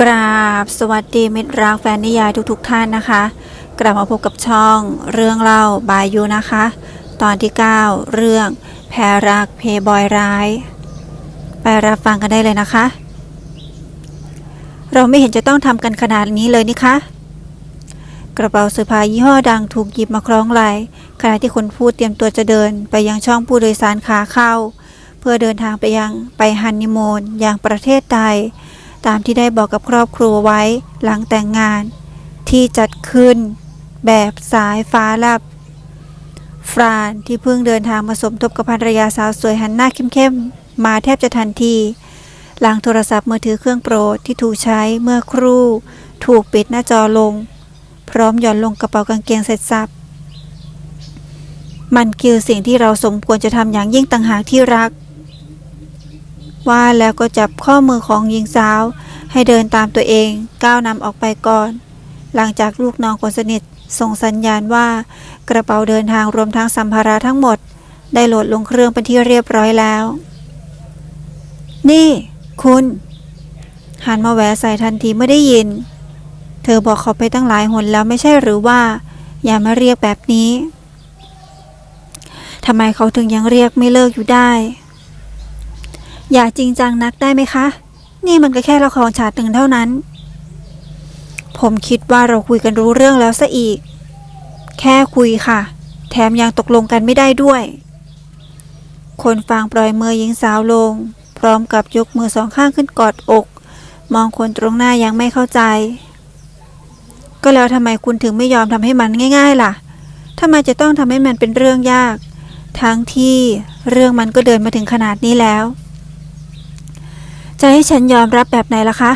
กราบสวัสดีมิตรรักแฟนนิยายทุกๆทท่านนะคะ กลับมาพบกับช่องเรื่องเล่าบายยูนะคะ ตอนที่ 9 เรื่องแพรรักเพย์บอยร้าย ไปรับฟังกันได้เลยนะคะ เราไม่เห็นจะต้องทำกันขนาดนี้เลยนี่คะ กระเป๋าเสื้อผ้ายี่ห้อดังถูกหยิบมาคล้องไหลขณะที่คนพูดเตรียมตัวจะเดินไปยังช่องผู้โดยสารขาเข้า เพื่อเดินทางไปยังไปฮันนีมูนอย่างประเทศใด ตามที่ได้บอกกับครอบครัวไว้หลังแต่งงาน ที่จัดขึ้น แบบสายฟ้าลับ ฟรานที่เพิ่งเดินทางมาสมทบกับภรรยาสาวสวยหันหน้าเข้มๆ มาแทบจะทันที หลังโทรศัพท์มือถือเครื่องโปรดที่ถูกใช้เมื่อครู่ ถูกปิดหน้าจอลง พร้อมหย่อนลงกระเป๋ากางเกงเสร็จสับมันคือสิ่งที่เราสมควรจะทำอย่างยิ่งต่างหากที่รัก ว่าแล้วก็จับข้อมือของหญิงสาว ให้เดินตามตัวเองก้าวนำออกไปก่อน หลังจากลูกน้องคนสนิทส่งสัญญาณว่า กระเป๋าเดินทางรวมทั้งสัมภาระทั้งหมด ได้โหลดลงเครื่องเป็นที่เรียบร้อยแล้ว นี่ คุณ หันมาแหวะใส่ทันทีไม่ได้ยิน เธอบอกเขาไปตั้งหลายหนแล้วไม่ใช่หรือว่า อย่ามาเรียกแบบนี้ทำไมเขาถึงยังเรียกไม่เลิกอยู่ได้ อย่าจริงจังนักได้ไหมคะ นี่มันก็แค่ละครฉากหนึ่งเท่านั้น ผมคิดว่าเราคุยกันรู้เรื่องแล้วซะอีก แค่คุยค่ะ แถมยังตกลงกันไม่ได้ด้วย คนฟังปล่อยมือหญิงสาวลง พร้อมกับยกมือสองข้างขึ้นกอดอก มองคนตรงหน้ายังไม่เข้าใจ ก็แล้วทำไมคุณถึงไม่ยอมทำให้มันง่าย ๆ ล่ะทำไมจะต้องทำให้มันเป็นเรื่องยาก ทั้งที่เรื่องมันก็เดินมาถึงขนาดนี้แล้ว จะให้ฉันยอมรับแบบไหนล่ะคะ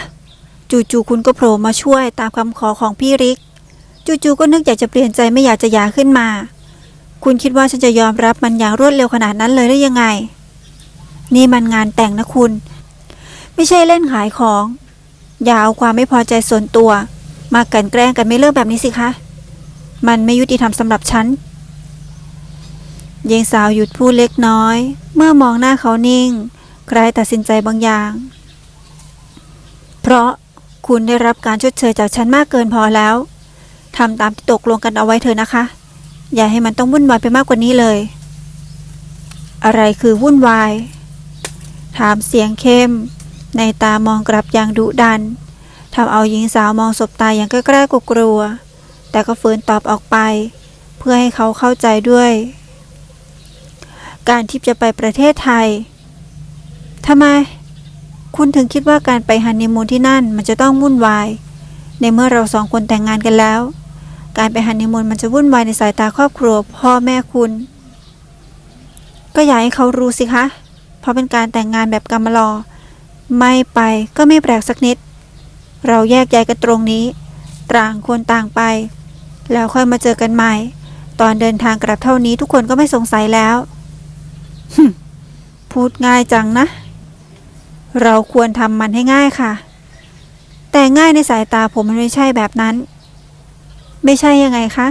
จู่ๆคุณก็โผล่มาช่วยตามคำขอของพี่ริก จู่ๆก็นึกอยากจะเปลี่ยนใจไม่อยากจะหย่าขึ้นมา คุณคิดว่าฉันจะยอมรับมันอย่างรวดเร็วขนาดนั้นเลยได้ยังไง นี่มันงานแต่งนะคุณ ไม่ใช่เล่นขายของ อย่าเอาความไม่พอใจส่วนตัว มากันแกล้งกันไม่เลิกแบบนี้สิคะ มันไม่ยุติธรรมสำหรับฉันหญิงสาวหยุดพูดเล็กน้อย เมื่อมองหน้าเขานิ่ง ใคล้ายตัดสินใจบางอย่าง เพราะคุณได้รับการชดเชยจากฉันมากเกินพอแล้วทำตามที่ตกลงกันเอาไว้เถอะนะคะ อย่าให้มันต้องวุ่นวายไปมากกว่านี้เลย อะไรคือวุ่นวาย ถามเสียงเข้ม ในตามองกลับอย่างดุดันทำเอาหญิงสาวมองสบตาอย่างใกล้ๆกลัวแต่ก็ฝืนตอบออกไป เพื่อให้เขาเข้าใจด้วย การที่จะไปประเทศไทย ทำไม คุณถึงคิดว่าการไปฮันนีมูนที่นั่นมันจะต้องวุ่นวาย ในเมื่อเราสองคนแต่งงานกันแล้ว การไปฮันนีมูนมันจะวุ่นวายในสายตาครอบครัวพ่อแม่คุณ ก็อยากให้เขารู้สิคะ เพราะเป็นการแต่งงานแบบกรรมลอ ไม่ไปก็ไม่แปลกสักนิด เราแยกย้ายกันตรงนี้ ต่างคนต่างไป แล้วค่อยมาเจอกันใหม่ ตอนเดินทางกลับเท่านี้ทุกคนก็ไม่สงสัยแล้วพูดง่ายจังนะ เราควรทำมันให้ง่ายค่ะ แต่ง่ายในสายตาผมมันไม่ใช่แบบนั้น ไม่ใช่ยังไงคะ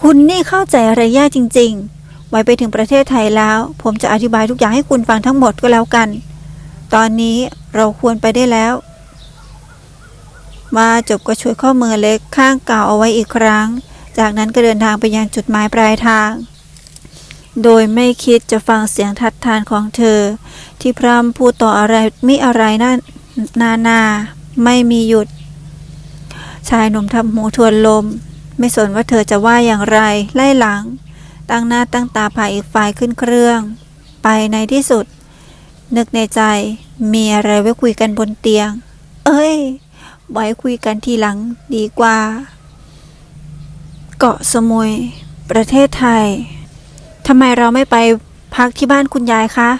คุณนี่เข้าใจอะไรยากจริง ๆ ไว้ไปถึงประเทศไทยแล้ว ผมจะอธิบายทุกอย่างให้คุณฟังทั้งหมดก็แล้วกัน ตอนนี้เราควรไปได้แล้ว มาจบก็ช่วยข้อมือเล็กข้างเก่าเอาไว้อีกครั้ง จากนั้นก็เดินทางไปยังจุดหมายปลายทาง โดยไม่คิดจะฟังเสียงทัดทานของเธอ ที่พร่ำพูดต่ออะไรมิอะไรนานานาไม่มีหยุด ชายหนุ่มทำหูทวนลม ไม่สนว่าเธอจะว่าอย่างไรไล่หลัง ตั้งหน้าตั้งตาพาอีกฝ่ายขึ้นเครื่อง ไปในที่สุด นึกในใจมีอะไรไว้คุยกันบนเตียง เอ้ย ไว้คุยกันทีหลังดีกว่า เกาะสมุย ประเทศไทย ทำไมเราไม่ไปพักที่บ้านคุณยายคะ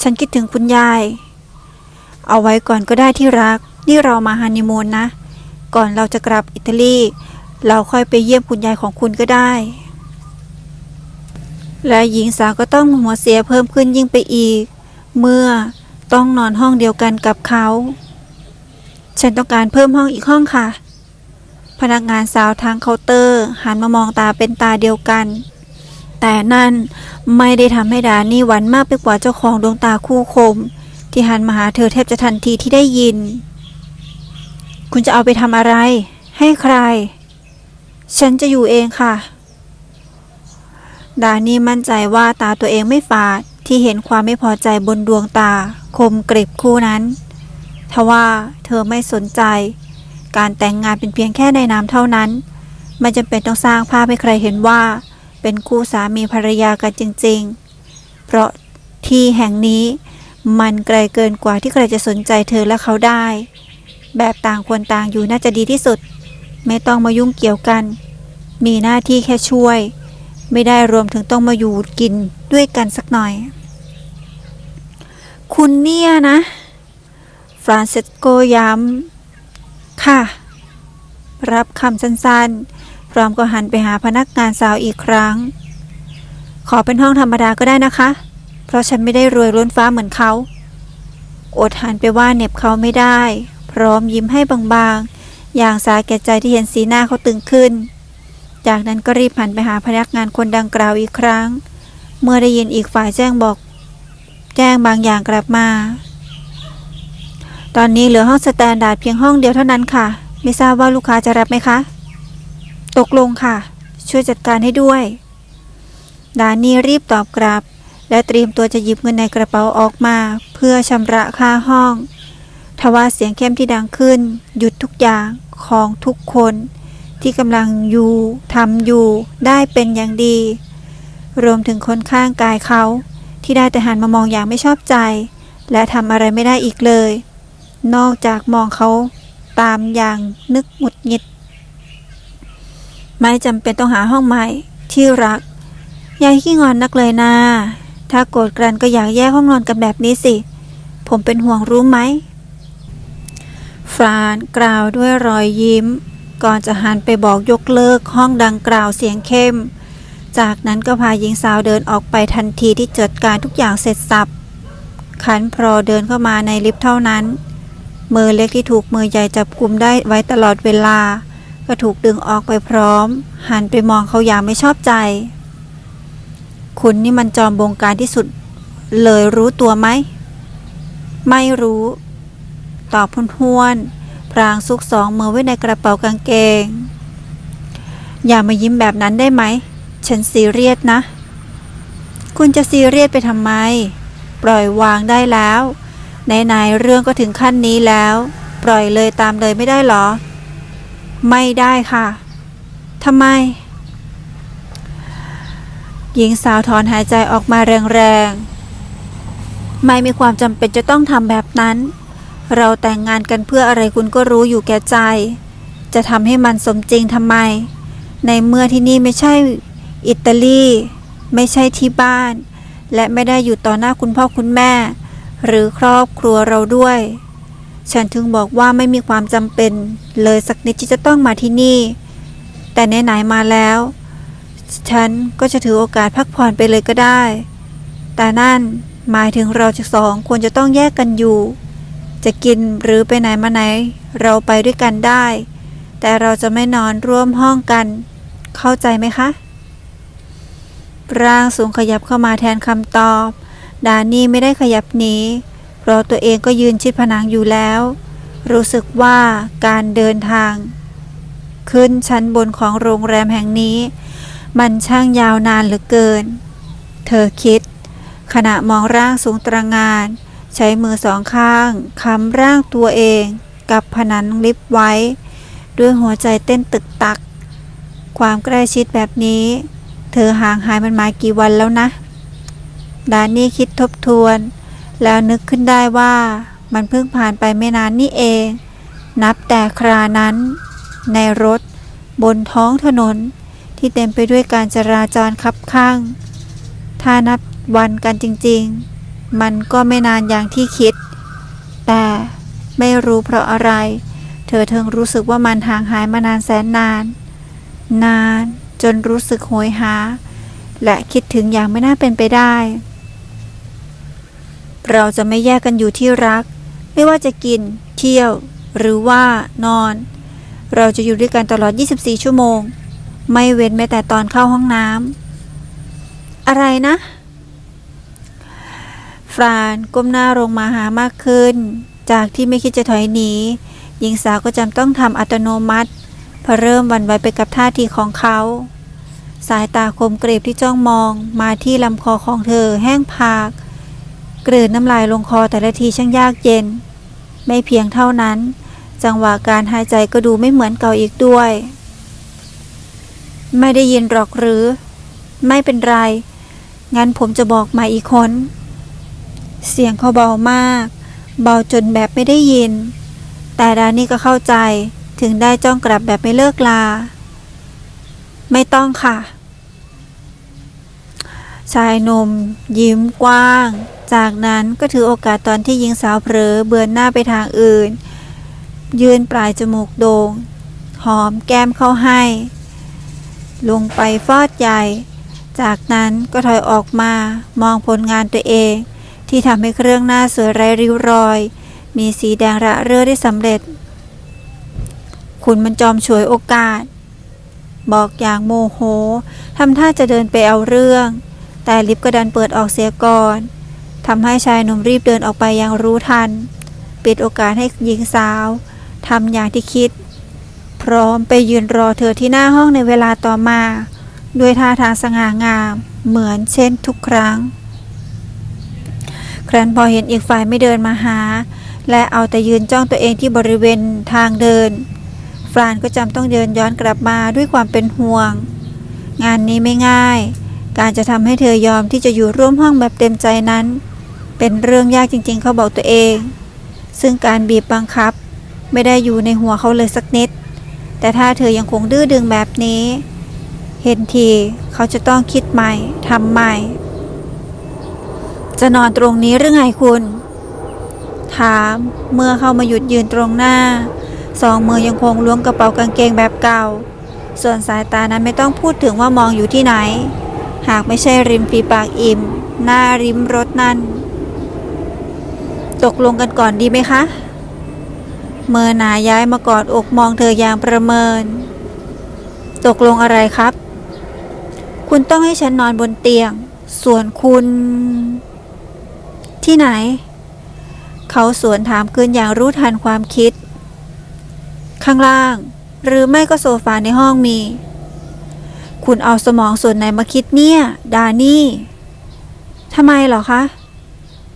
ฉันคิดถึงคุณยาย เอาไว้ก่อนก็ได้ที่รัก นี่เรามาฮันนีมูนนะ ก่อนเราจะกลับอิตาลี เราค่อยไปเยี่ยมคุณยายของคุณก็ได้ และหญิงสาวก็ต้องหัวเสียเพิ่มขึ้นยิ่งไปอีก เมื่อต้องนอนห้องเดียวกันกับเขา ฉันต้องการเพิ่มห้องอีกห้องค่ะ พนักงานสาวทางเคาน์เตอร์หันมามองตาเป็นตาเดียวกัน แต่นั่นไม่ได้ทำให้ดานี่หวันมากไปกว่าเจ้าของดวงตาคู่คม ที่หันมาหาเธอแทบจะทันทีที่ได้ยิน คุณจะเอาไปทำอะไร ให้ใคร ฉันจะอยู่เองค่ะ ดานี่มั่นใจว่าตาตัวเองไม่ฝาดที่เห็นความไม่พอใจบนดวงตา คมกริบคู่นั้นทว่าเธอไม่สนใจ การแต่งงานเป็นเพียงแค่ในนามเท่านั้นไม่จำเป็นต้องสร้างภาพให้ใครเห็นว่า เป็นคู่สามีภรรยากันจริง ๆ เพราะที่แห่งนี้มันไกลเกินกว่าที่ใครจะสนใจเธอและเขาได้ แบบต่างคนต่างอยู่น่าจะดีที่สุด ไม่ต้องมายุ่งเกี่ยวกัน มีหน้าที่แค่ช่วย ไม่ได้รวมถึงต้องมาอยู่กินด้วยกันสักหน่อย คุณเนี่ยนะ ฟรานเซสโกย้ำค่ะ รับคำสั้นๆ ร้อมก็หันไปหาพนักงานสาวอีกครั้ง ขอเป็นห้องธรรมดาก็ได้นะคะ เพราะฉันไม่ได้รวยล้นฟ้าเหมือนเขา อดหันไปว่าเหน็บเขาไม่ได้ พร้อมยิ้มให้บางๆ อย่างสาแก่ใจที่เห็นสีหน้าเขาตึงขึ้น จากนั้นก็รีบหันไปหาพนักงานคนดังกล่าวอีกครั้ง เมื่อได้ยินอีกฝ่ายแจ้งบอก แจ้งบางอย่างกลับมา ตอนนี้เหลือห้องสแตนดาร์ดเพียงห้องเดียวเท่านั้นค่ะ ไม่ทราบว่าลูกค้าจะรับไหมคะ ตกลงค่ะ ช่วยจัดการให้ด้วย ดานีรีบตอบกลับ และเตรียมตัวจะหยิบเงินในกระเป๋าออกมา เพื่อชำระค่าห้อง ทว่าเสียงเข้มที่ดังขึ้น หยุดทุกอย่างของทุกคน ที่กำลังอยู่ทำอยู่ได้เป็นอย่างดี รวมถึงคนข้างกายเขา ที่ได้แต่หันมามองอย่างไม่ชอบใจ และทำอะไรไม่ได้อีกเลย นอกจากมองเขาตามอย่างนึกหงุดหงิด ไม่จำเป็นต้องหาห้องใหม่ที่รักยายขี้งอนนักเลยนะ ถ้าโกรธกันก็อยากแยกห้องนอนกันแบบนี้สิ ผมเป็นห่วงรู้ไหม ฟรานกล่าวด้วยรอยยิ้ม ก่อนจะหันไปบอกยกเลิกห้องดังกล่าวเสียงเข้ม จากนั้นก็พาหญิงสาวเดินออกไปทันทีที่จัดการทุกอย่างเสร็จสับ ขันพรอเดินเข้ามาในลิฟต์เท่านั้น มือเล็กที่ถูกมือใหญ่จับกลุ่มได้ไว้ตลอดเวลา ก็ถูกดึงออกไปพร้อม หันไปมองเขาอย่างไม่ชอบใจ คุณนี่มันจอมบงการที่สุด เลยรู้ตัวไหม ไม่รู้ ตอบพ้วนๆพรางซุกสองมือไว้ในกระเป๋ากางเกง อย่ามายิ้มแบบนั้นได้ไหม ฉันซีเรียสนะ คุณจะซีเรียสไปทำไม ปล่อยวางได้แล้ว ไหนๆเรื่องก็ถึงขั้นนี้แล้ว ปล่อยเลยตามเลยไม่ได้หรอ ไม่ได้ค่ะทำไม หญิงสาวถอนหายใจออกมาแรงๆ ไม่มีความจำเป็นจะต้องทำแบบนั้น เราแต่งงานกันเพื่ออะไรคุณก็รู้อยู่แก่ใจ จะทำให้มันสมจริงทำไม ในเมื่อที่นี่ไม่ใช่อิตาลี ไม่ใช่ที่บ้าน และไม่ได้อยู่ต่อหน้าคุณพ่อคุณแม่ หรือครอบครัวเราด้วย ฉันถึงบอกว่าไม่มีความจำเป็น เลยสักนิดที่จะต้องมาที่นี่ แต่ไหนๆมาแล้ว ฉันก็จะถือโอกาสพักผ่อนไปเลยก็ได้ แต่นั่นหมายถึงเราจะสองควรจะต้องแยกกันอยู่ จะกินหรือไปไหนมาไหน เราไปด้วยกันได้ แต่เราจะไม่นอนร่วมห้องกัน เข้าใจไหมคะ ร่างสูงขยับเข้ามาแทนคำตอบ ดานี่ไม่ได้ขยับหนี เราตัวเองก็ยืนชิดผนังอยู่แล้ว รู้สึกว่าการเดินทาง ขึ้นชั้นบนของโรงแรมแห่งนี้ มันช่างยาวนานเหลือเกิน เธอคิด ขณะมองร่างสูงตระงาน ใช้มือสองข้างค้ำร่างตัวเองกับผนังลิฟต์ไว้ ด้วยหัวใจเต้นตึกตัก ความใกล้ชิดแบบนี้ เธอห่างหายมันมากี่วันแล้วนะดานี่คิดทบทวน แล้วนึกขึ้นได้ว่ามันเพิ่งผ่านไปไม่นานนี่เอง นับแต่ครานั้น ในรถ บนท้องถนนที่เต็มไปด้วยการจราจรคับข้าง ถ้านับวันกันจริงๆ มันก็ไม่นานอย่างที่คิด แต่ไม่รู้เพราะอะไร เธอเทิงรู้สึกว่ามันห่างหายมานานแสนนาน นานจนรู้สึกโหยหา และคิดถึงอย่างไม่น่าเป็นไปได้ เราจะไม่แยกกันอยู่ที่รัก ไม่ว่าจะกิน เที่ยว หรือว่านอน เราจะอยู่ด้วยกันตลอด 24 ชั่วโมง ไม่เว้นแม้แต่ตอนเข้าห้องน้ำอะไรนะ ฟรานก้มหน้าลงมาหามากขึ้น จากที่ไม่คิดจะถอยหนีหญิงสาวก็จำต้องทำอัตโนมัติพราะเริ่มวันไหวไปกับท่าทีของเขา สายตาคมกรีบที่จ้องมองมาที่ลำคอของเธอแห้งผาก กลืนน้ำลายลงคอแต่ละทีช่างยากเย็น ไม่เพียงเท่านั้น จังหวะการหายใจก็ดูไม่เหมือนเก่าอีกด้วย ไม่ได้ยินหรอกหรือ ไม่เป็นไร งั้นผมจะบอกม่อีกคน เสียงเขาเบามาก เบาจนแบบไม่ได้ยิน แต่ดานี่ก็เข้าใจถึงได้จ้องกลับแบบไม่เลิกลา ไม่ต้องค่ะ ชายนม ยิ้มกว้าง จากนั้นก็ถือโอกาสตอนที่หญิงสาวเผลอเบือนหน้าไปทางอื่น ยืนปลายจมูกโดง่งหอมแก้มเข้าให้ ลงไปฟอดใหญ่ จากนั้นก็ถอยออกมามองผลงานตัวเอง ที่ทำให้เครื่องหน้าสวยไร้ริ้วรอย มีสีแดงระเรื่อได้สำเร็จ คุณมันจอมฉวยโอกาส บอกอย่างโมโหทำท่าจะเดินไปเอาเรื่อง แต่ลิฟต์ก็ดันเปิดออกเสียก่อน ทำให้ชายหนุ่มรีบเดินออกไปอยังรู้ทัน ปิดโอกาสให้หญิงสาวทำอย่างที่คิด พร้อมไปยืนรอเธอที่หน้าห้องในเวลาต่อมา ด้วยท่าทางสง่างามเหมือนเช่นทุกครั้ง ครั้นพอเห็นอีกฝ่ายไม่เดินมาหา และเอาแต่ยืนจ้องตัวเองที่บริเวณทางเดิน ฟรานก็จำต้องเดินย้อนกลับมาด้วยความเป็นห่วง งานนี้ไม่ง่าย การจะทำให้เธอยอมที่จะอยู่ร่วมห้องแบบเต็มใจนั้น เป็นเรื่องยากจริงๆ เขาบอกตัวเอง ซึ่งการบีบบังคับ ไม่ได้อยู่ในหัวเขาเลยสักนิด แต่ถ้าเธอยังคงดื้อดึงแบบนี้ เห็นทีเขาจะต้องคิดใหม่ทำใหม่ จะนอนตรงนี้หรือไงคุณ ถามเมื่อเข้ามาหยุดยืนตรงหน้า สองมือยังคงล้วงกระเป๋ากางเกงแบบเก่า ส่วนสายตานั้นไม่ต้องพูดถึงว่ามองอยู่ที่ไหน หากไม่ใช่ริมฝีปากอิ่ม หน้าริมรถนั่น ตกลงกันก่อนดีไหมคะ เมื่อนาย้ายมากอดอกมองเธออย่างประเมิน ตกลงอะไรครับ คุณต้องให้ฉันนอนบนเตียง ส่วนคุณ ที่ไหน เขาสวนถามเกินอย่างรู้ทันความคิด ข้างล่าง หรือไม่ก็โซฟาในห้องมี คุณเอาสมองส่วนไหนมาคิดเนี่ย ดานี่ทำไมเหรอคะ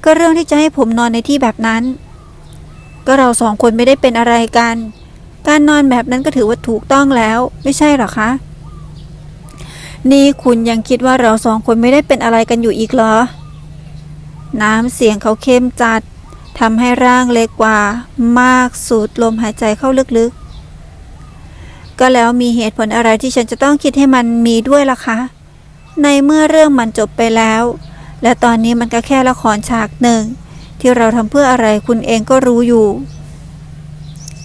ก็เรื่องที่จะให้ผมนอนในที่แบบนั้น ก็เราสองคนไม่ได้เป็นอะไรกัน การนอนแบบนั้นก็ถือว่าถูกต้องแล้ว ไม่ใช่หรอคะ นี่คุณยังคิดว่าเราสองคนไม่ได้เป็นอะไรกันอยู่อีกเหรอ น้ำเสียงเขาเข้มจัดทำให้ร่างเล็กกว่า มากสูดลมหายใจเข้าลึกๆ ก็แล้วมีเหตุผลอะไรที่ฉันจะต้องคิดให้มันมีด้วยล่ะคะ ในเมื่อเรื่องมันจบไปแล้ว และตอนนี้มันก็แค่ละครฉากหนึ่ง ที่เราทำเพื่ออะไรคุณเองก็รู้อยู่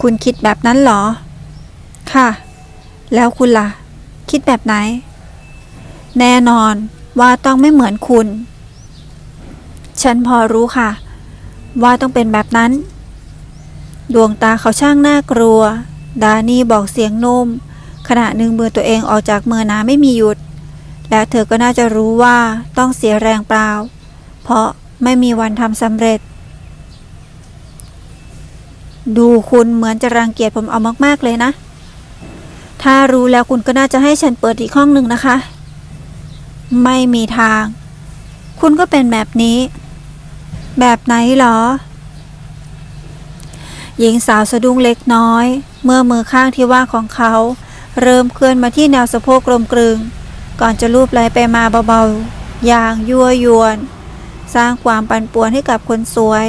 คุณคิดแบบนั้นเหรอ ค่ะ แล้วคุณล่ะ คิดแบบไหน แน่นอนว่าต้องไม่เหมือนคุณ ฉันพอรู้ค่ะ ว่าต้องเป็นแบบนั้น ดวงตาเขาช่างน่ากลัว ดานี่บอกเสียงนุ่มขณะหนึ่งมือตัวเองออกจากมือน้าไม่มีหยุด และเธอก็น่าจะรู้ว่าต้องเสียแรงเปล่า เพราะไม่มีวันทำสำเร็จ ดูคุณเหมือนจะรังเกียจผมเอามากๆเลยนะ ถ้ารู้แล้วคุณก็น่าจะให้ฉันเปิดอีกห้องหนึ่งนะคะ ไม่มีทาง คุณก็เป็นแบบนี้ แบบไหนเหรอ หญิงสาวสะดุ้งเล็กน้อย เมื่อมือข้างที่ว่างของเขา เริ่มเคลื่อนมาที่แนวสะโพกกลมกลึง ก่อนจะลูบไหลไปมาเบาๆ อย่างยั่วยวน สร้างความปั่นป่วนให้กับคนสวย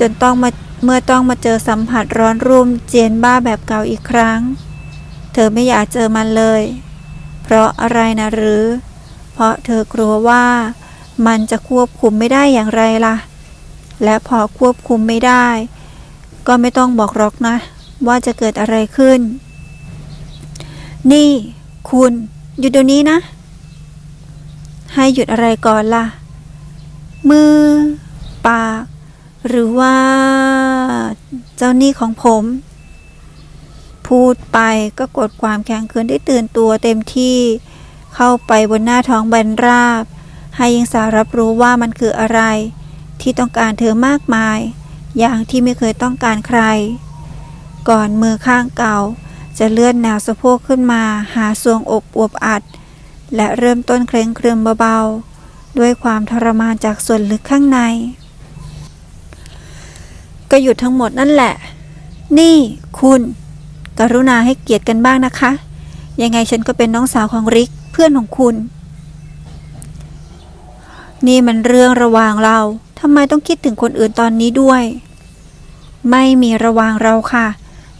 จนต้องมาเมื่อต้องมาเจอสัมผัสร้อนรุ่มเจียนบ้าแบบเก่าอีกครั้ง เธอไม่อยากเจอมันเลย เพราะอะไรนะหรือ เพราะเธอกลัวว่ามันจะควบคุมไม่ได้อย่างไรล่ะ และพอควบคุมไม่ได้ ก็ไม่ต้องบอกหรอกนะ ว่าจะเกิดอะไรขึ้น นี่ คุณหยุดเดี๋ยวนี้นะ ให้หยุดอะไรก่อนล่ะ มือ ปาก หรือว่า เจ้าหนี้ของผม พูดไปก็กดความแข็งขืนได้ตื่นตัวเต็มที่ เข้าไปบนหน้าท้องบนราบ ให้ยิงสาวรับรู้ว่ามันคืออะไร ที่ต้องการเธอมากมาย อย่างที่ไม่เคยต้องการใคร ก่อนมือข้างเก่าจะเลื่อนแนวสะโพกขึ้นมาหาทรวงอกอวบอัด และเริ่มต้นเคร่งเครึมเบาๆ ด้วยความทรมานจากส่วนลึกข้างใน ก็หยุดทั้งหมดนั่นแหละ นี่คุณ กรุณาให้เกียรติกันบ้างนะคะ ยังไงฉันก็เป็นน้องสาวของริกเพื่อนของคุณ นี่มันเรื่องระหว่างเราทำไมต้องคิดถึงคนอื่นตอนนี้ด้วย ไม่มีระหว่างเราค่ะ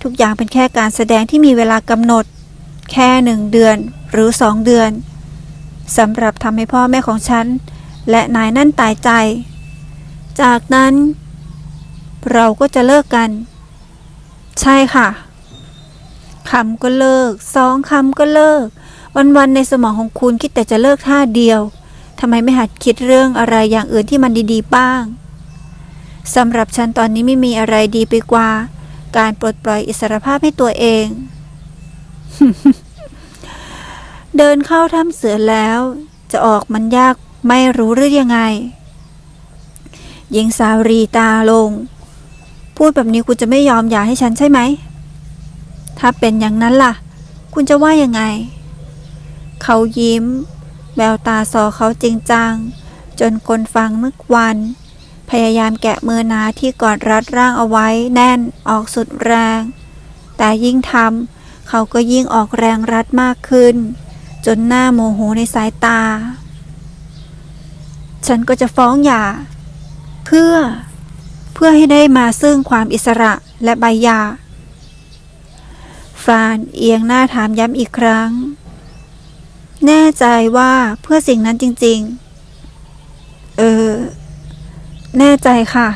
ทุกอย่างเป็นแค่การแสดงที่มีเวลากำหนด แค่หนึ่งเดือนหรือสองเดือน สำหรับทำให้พ่อแม่ของฉัน และนายนั่นตายใจ จากนั้น เราก็จะเลิกกัน ใช่ค่ะคำก็เลิกสองคำก็เลิก วันๆในสมองของคุณคิดแต่จะเลิกท่าเดียวทำไมไม่หัดคิดเรื่องอะไรอย่างอื่นที่มันดีๆบ้างสำหรับฉันตอนนี้ไม่มีอะไรดีไปกว่า การปลดปล่อยอิสรภาพให้ตัวเอง เดินเข้าถ้ำเสือแล้ว จะออกมันยากไม่รู้หรือยังไงหญิงสาวรีตาลง พูดแบบนี้คุณจะไม่ยอมหย่าให้ฉันใช่ไหม ถ้าเป็นอย่างนั้นล่ะ คุณจะว่ายังไง เขายิ้ม แววตาสอเขาจริงจัง จนคนฟังนึกวัน พยายามแกะมือนาที่กอดรัดร่างเอาไว้แน่นออกสุดแรง แต่ยิ่งทำเขาก็ยิ่งออกแรงรัดมากขึ้น จนหน้าโมโหในสายตา ฉันก็จะฟ้องหย่า เพื่อเพื่อให้ได้มาซึ่งความอิสระและใบหย่าฟรานเอียงหน้าถามย้ำอีกครั้ง แน่ใจว่าเพื่อสิ่งนั้นจริง ๆ เออ แน่ใจค่ะ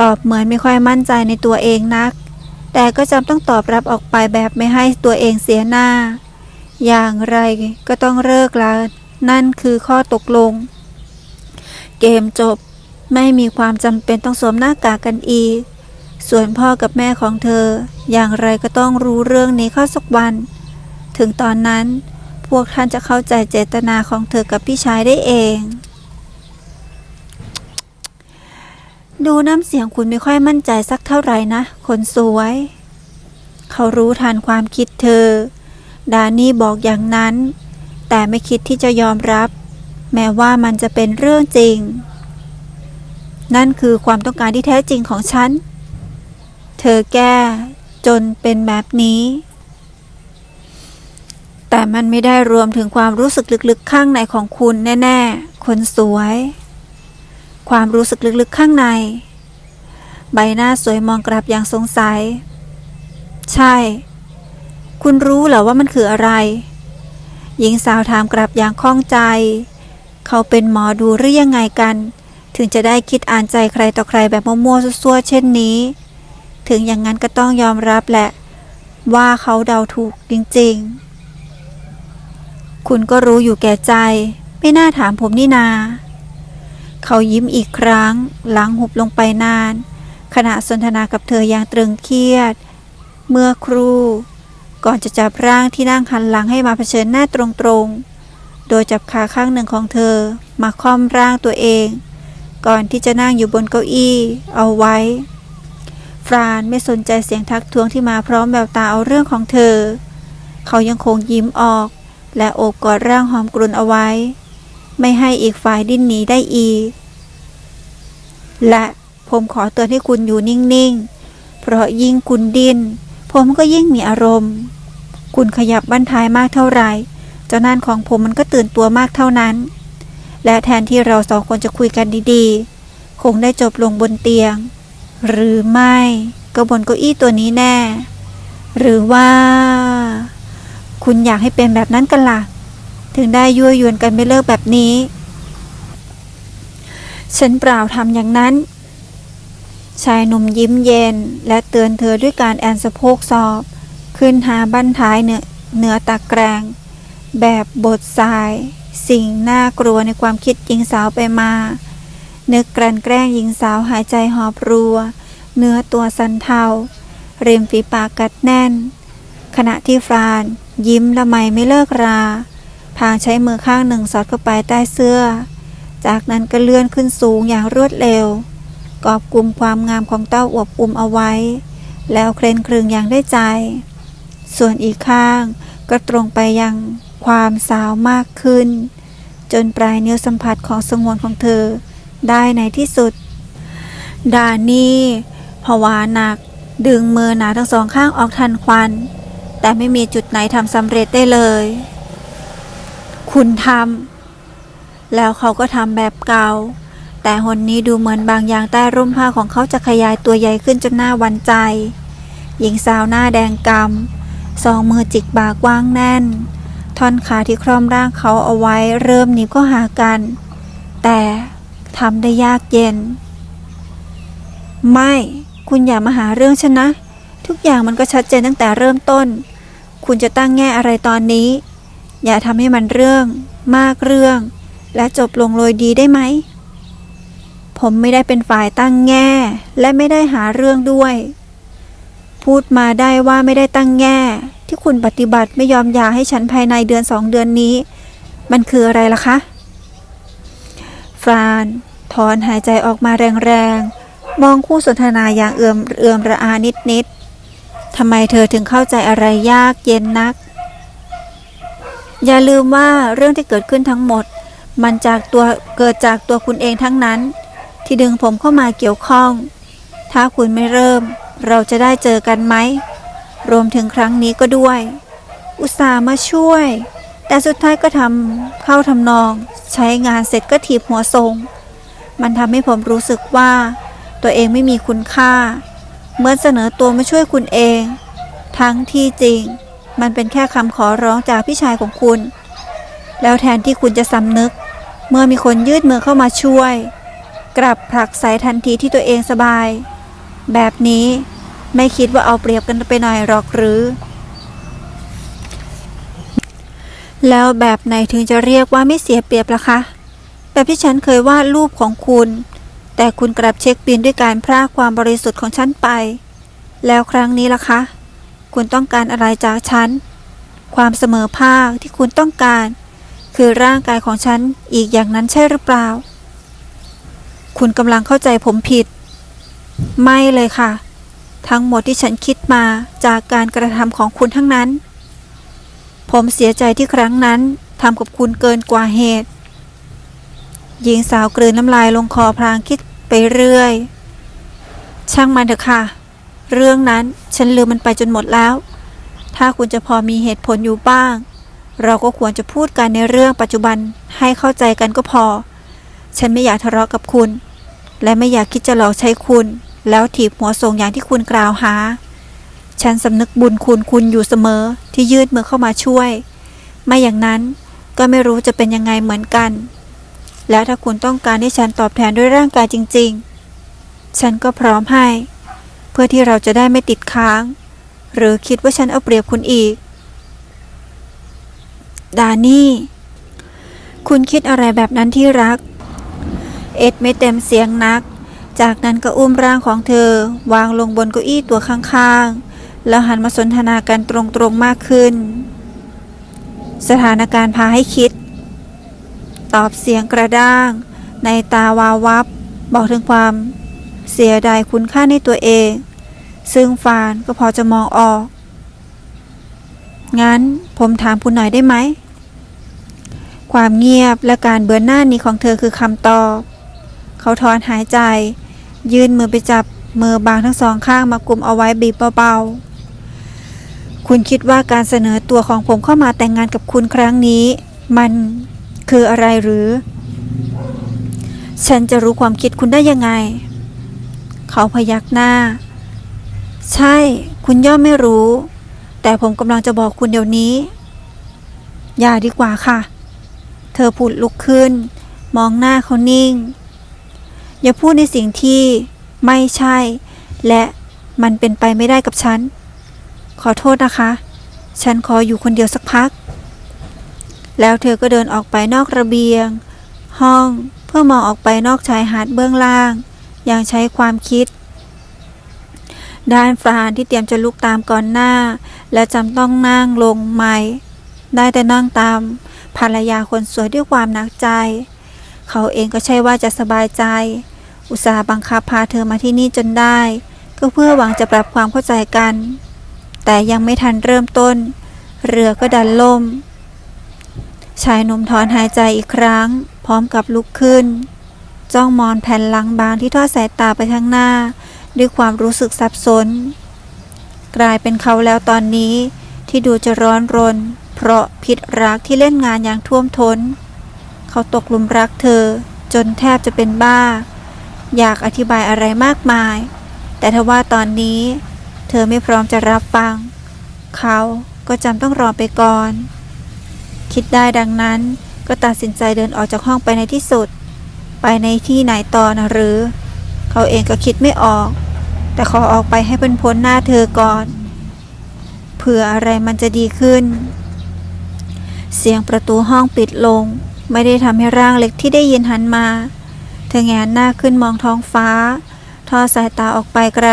ตอบเหมือนไม่ค่อยมั่นใจในตัวเองนัก แต่ก็จำต้องตอบรับออกไปแบบไม่ให้ตัวเองเสียหน้า อย่างไรก็ต้องเลิกล้วนั่นคือข้อตกลง เกมจบไม่มีความจำเป็นต้องสวมหน้ากากกันอีก ส่วนพ่อกับแม่ของเธอ อย่างไรก็ต้องรู้เรื่องนี้เข้าสักวัน ถึงตอนนั้นพวกท่านจะเข้าใจเจตนาของเธอกับพี่ชายได้เอง ดูน้ำเสียงคุณไม่ค่อยมั่นใจสักเท่าไหร่นะ คนสวย เขารู้ทันความคิดเธอ ดานี่บอกอย่างนั้น แต่ไม่คิดที่จะยอมรับ แม้ว่ามันจะเป็นเรื่องจริง นั่นคือความต้องการที่แท้จริงของฉัน เธอแก้จนเป็นแบบนี้ แต่มันไม่ได้รวมถึงความรู้สึกลึกๆข้างในของคุณแน่ๆ คนสวย ความรู้สึกลึกๆข้างใน ใบหน้าสวยมองกลับอย่างสงสัย ใช่ คุณรู้เหรอว่ามันคืออะไร หญิงสาวถามกลับอย่างข้องใจ เขาเป็นหมอดูหรือยังไงกัน ถึงจะได้คิดอ่านใจใครต่อใครแบบมั่วๆซั่วๆเช่นนี้ ถึงอย่างนั้นก็ต้องยอมรับแหละ ว่าเขาเดาถูกจริงๆ คุณก็รู้อยู่แก่ใจ ไม่น่าถามผมนี่นา เขายิ้มอีกครั้ง หลังหุบลงไปนาน ขณะสนทนากับเธออย่างตรึงเครียด เมื่อครู่ ก่อนจะจับร่างที่นั่งหันหลังให้มาเผชิญหน้าตรงๆ โดยจับขาข้างหนึ่งของเธอมาค่อมร่างตัวเอง ก่อนที่จะนั่งอยู่บนเก้าอี้เอาไว้ ฟรานไม่สนใจเสียงทักท้วงที่มาพร้อมแววตาเอาเรื่องของเธอ เขายังคงยิ้มออก และโอบกอดร่างหอมกลุ่นเอาไว้ ไม่ให้อีกฝ่ายดิ้นหนีได้อีก และผมขอเตือนให้คุณอยู่นิ่งๆ เพราะยิ่งคุณดิ้น ผมก็ยิ่งมีอารมณ์ คุณขยับบั้นท้ายมากเท่าไหร่เจ้านั่นของผมมันก็ตื่นตัวมากเท่านั้น และแทนที่เราสองคนจะคุยกันดีๆ คงได้จบลงบนเตียง หรือไม่ก็บนเก้าอี้ตัวนี้แน่ หรือว่า คุณอยากให้เป็นแบบนั้นกันล่ะ ถึงได้ยั่วยวนกันไม่เลิกแบบนี้ ฉันเปล่าทำอย่างนั้น ชายหนุ่มยิ้มเย็น และเตือนเธอด้วยการแอนสะโพกสอบ ขึ้นหาบั้นท้ายเหนือเนือตะแกรง แบบบทสาย สิ่งน่ากลัวในความคิดหญิงสาวไปมา นึกกลั่นแกล้งหญิงสาวหายใจหอบรัว เนื้อตัวสันเทาริมฝีปากกัดแน่น ขณะที่ฟราน ยิ้มละไมไม่เลิกรา พางใช้มือข้างหนึ่งสอดเข้าไปใต้เสื้อ จากนั้นก็เลื่อนขึ้นสูงอย่างรวดเร็ว กอบกลุ่มความงามของเต้าอวบอุ่มเอาไว้ แล้วเคร่นครึงอย่างได้ใจ ส่วนอีกข้างก็ตรงไปยังความสาวมากขึ้น จนปลายนิ้วสัมผัสของสงวนของเธอ ได้ในที่สุด ดานี่ผวาหนัก ดึงมือหนาทั้งสองข้างออกทันควัน แต่ไม่มีจุดไหนทำสำเร็จได้เลย คุณทำแล้วเขาก็ทำแบบเก่า แต่หนนี้ดูเหมือนบางอย่างใต้ร่มผ้าของเขาจะขยายตัวใหญ่ขึ้นจนหน้าหวันใจ หญิงสาวหน้าแดงกำสองมือจิกบ่ากว้างแน่น ท่อนขาที่คล่อมร่างเขาเอาไว้เริ่มหนีบก็หากัน แต่ทำได้ยากเย็น ไม่ คุณอย่ามาหาเรื่องฉันนะ ทุกอย่างมันก็ชัดเจนตั้งแต่เริ่มต้น คุณจะตั้งแง่อะไรตอนนี้ อย่าทำให้มันเรื่อง มากเรื่อง และจบลงโดยดีได้ไหม ผมไม่ได้เป็นฝ่ายตั้งแง่ และไม่ได้หาเรื่องด้วย พูดมาได้ว่าไม่ได้ตั้งแง่ ที่คุณปฏิบัติไม่ยอมยาให้ฉันภายในเดือนสองเดือนนี้ มันคืออะไรล่ะคะ ฟรานถอนหายใจออกมาแรงๆ มองคู่สนทนาอย่างเอื่อมเอื่อมระอานิดๆทำไมเธอถึงเข้าใจอะไรยากเย็นนัก อย่าลืมว่าเรื่องที่เกิดขึ้นทั้งหมด มันจากตัวเกิดจากตัวคุณเองทั้งนั้น ที่ดึงผมเข้ามาเกี่ยวข้อง ถ้าคุณไม่เริ่ม เราจะได้เจอกันไหม รวมถึงครั้งนี้ก็ด้วย อุตส่าห์มาช่วย แต่สุดท้ายก็ทำเข้าทำนอง ใช้งานเสร็จก็ถีบหัวทรง มันทำให้ผมรู้สึกว่า ตัวเองไม่มีคุณค่า เหมือนเสนอตัวมาช่วยคุณเอง ทั้งที่จริง มันเป็นแค่คำขอร้องจากพี่ชายของคุณ แล้วแทนที่คุณจะสำนึก เมื่อมีคนยืดมือเข้ามาช่วย กลับผลักใส่ทันทีที่ตัวเองสบาย แบบนี้ไม่คิดว่าเอาเปรียบกันไปหน่อยหรอกหรือ แล้วแบบไหนถึงจะเรียกว่าไม่เสียเปรียบล่ะคะ แบบที่ฉันเคยวาดรูปของคุณ แต่คุณกลับเช็คบินด้วยการพรากความบริสุทธิ์ของฉันไป แล้วครั้งนี้ล่ะคะ คุณต้องการอะไรจากฉัน ความเสมอภาคที่คุณต้องการ คือร่างกายของฉันอีกอย่างนั้นใช่หรือเปล่า คุณกำลังเข้าใจผมผิด ไม่เลยค่ะ ทั้งหมดที่ฉันคิดมาจากการกระทำของคุณทั้งนั้น ผมเสียใจที่ครั้งนั้นทำกับคุณเกินกว่าเหตุ หญิงสาวกลืนน้ำลายลงคอพลางคิดไปเรื่อย ช่างมันเถอะค่ะ เรื่องนั้นฉันลืมมันไปจนหมดแล้ว ถ้าคุณจะพอมีเหตุผลอยู่บ้าง เราก็ควรจะพูดกันในเรื่องปัจจุบันให้เข้าใจกันก็พอ ฉันไม่อยากทะเลาะกับคุณ และไม่อยากคิดจะหลอกใช้คุณ แล้วถีบหัวส่งอย่างที่คุณกล่าวหา ฉันสำนึกบุญคุณคุณอยู่เสมอที่ยืดมือเข้ามาช่วย ไม่อย่างนั้นก็ไม่รู้จะเป็นยังไงเหมือนกัน และถ้าคุณต้องการให้ฉันตอบแทนด้วยร่างกายจริง ๆ ฉันก็พร้อมให้ เพื่อที่เราจะได้ไม่ติดค้าง หรือคิดว่าฉันเอาเปรียบคุณอีก ดานี่ คุณคิดอะไรแบบนั้นที่รัก เอ็ดไม่เต็มเสียงนัก จากนั้นก็อุ้มร่างของเธอ วางลงบนเก้าอี้ตัวข้างๆ แล้วหันมาสนทนากันตรงๆมากขึ้น สถานการณ์พาให้คิด ตอบเสียงกระด้าง ในตาวาวับ บอกถึงความ เสียดายคุณค่าในตัวเอง ซึ่งฟานก็พอจะมองออก งั้นผมถามคุณหน่อยได้ไหมความเงียบและการเบือนหน้านี้ของเธอคือคำตอบ เขาถอนหายใจ ยื่นมือไปจับมือบางทั้งสองข้างมากลุ่มเอาไว้บีบเบาๆ คุณคิดว่าการเสนอตัวของผมเข้ามาแต่งงานกับคุณครั้งนี้ มันคืออะไรหรือ ฉันจะรู้ความคิดคุณได้ยังไง เขาพยักหน้า ใช่ คุณย่อมไม่รู้ แต่ผมกำลังจะบอกคุณเดี๋ยวนี้ อย่าดีกว่าค่ะ เธอพูดลุกขึ้น มองหน้าเขานิ่ง อย่าพูดในสิ่งที่ไม่ใช่ และมันเป็นไปไม่ได้กับฉัน ขอโทษนะคะ ฉันขออยู่คนเดียวสักพัก แล้วเธอก็เดินออกไปนอกระเบียง ห้องเพื่อมองออกไปนอกชายหาดเบื้องล่าง อย่างใช้ความคิด ด้านฟรานที่เตรียมจะลุกตามก่อนหน้า และจำต้องนั่งลงใหม่ ได้แต่นั่งตามภรรยาคนสวยด้วยความหนักใจ เขาเองก็ใช่ว่าจะสบายใจ อุตส่าห์บังคับพาเธอมาที่นี่จนได้ ก็เพื่อหวังจะปรับความเข้าใจกัน แต่ยังไม่ทันเริ่มต้น เรือก็ดันล่ม ชายหนุ่มถอนหายใจอีกครั้ง พร้อมกับลุกขึ้น จ้องมองแผ่นหลังบางที่ทอดสายตาไปข้างหน้า ด้วยความรู้สึกสับสน กลายเป็นเขาแล้วตอนนี้ที่ดูจะร้อนรน เพราะพิษรักที่เล่นงานอย่างท่วมทน้น เขาตกหลุมรักเธอ จนแทบจะเป็นบ้า อยากอธิบายอะไรมากมาย แต่ทว่าตอนนี้ เธอไม่พร้อมจะรับฟัง เขาก็จำต้องรอไปก่อน คิดได้ดังนั้นก็ตัดสินใจเดินออกจากห้องไปในที่สุด ไปในที่ไหนต่อนะหรือ เขาเองก็คิดไม่ออก แต่ขอออกไปให้พ้นพ้นหน้าเธอก่อน เผื่ออะไรมันจะดีขึ้น เสียงประตูห้องปิดลง ไม่ได้ทำให้ร่างเล็กที่ได้ยินหันมา เธอแงนหน้าขึ้นมองท้องฟ้า ทอดสายตาออกไปไกล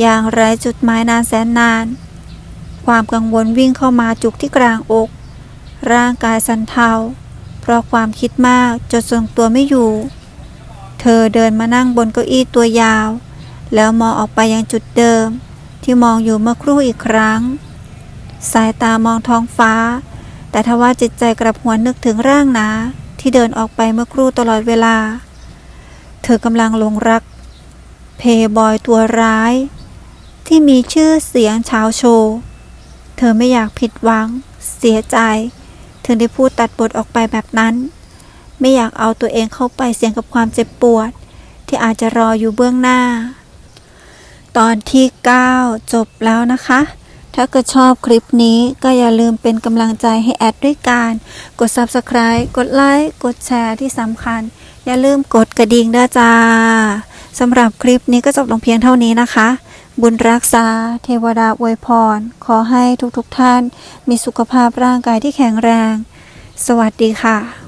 อย่างไร้จุดหมายนานแสนนาน ความกังวลวิ่งเข้ามาจุกที่กลางอก ร่างกายสั่นเทา เพราะความคิดมากจนทรงตัวไม่อยู่ เธอเดินมานั่งบนเก้าอี้ตัวยาว แล้วมองออกไปยังจุดเดิม ที่มองอยู่เมื่อครู่อีกครั้ง สายตามองท้องฟ้า แต่ทว่าจิตใจกลับหวนนึกถึงร่างนาที่เดินออกไปเมื่อครู่ตลอดเวลา เธอกำลังลงรัก เพย์บอยตัวร้าย ที่มีชื่อเสียงชาวโชว์เธอไม่อยากผิดหวัง เสียใจ ถึงได้พูดตัดบทออกไปแบบนั้น ไม่อยากเอาตัวเองเข้าไปเสี่ยงกับความเจ็บปวด ที่อาจจะรออยู่เบื้องหน้า ตอนที่ 9 จบแล้วนะคะ ถ้าเกิดชอบคลิปนี้ก็อย่าลืมเป็นกำลังใจให้แอดด้วยการ กด Subscribe กดไลค์กดแชร์ที่สำคัญ อย่าลืมกดกระดิ่งด้วยจ้าสำหรับคลิปนี้ก็จบลงเพียงเท่านี้นะคะ บุญรักษา เทวดาอวยพร ขอให้ทุกๆทท่าน มีสุขภาพร่างกายที่แข็งแรง สวัสดีค่ะ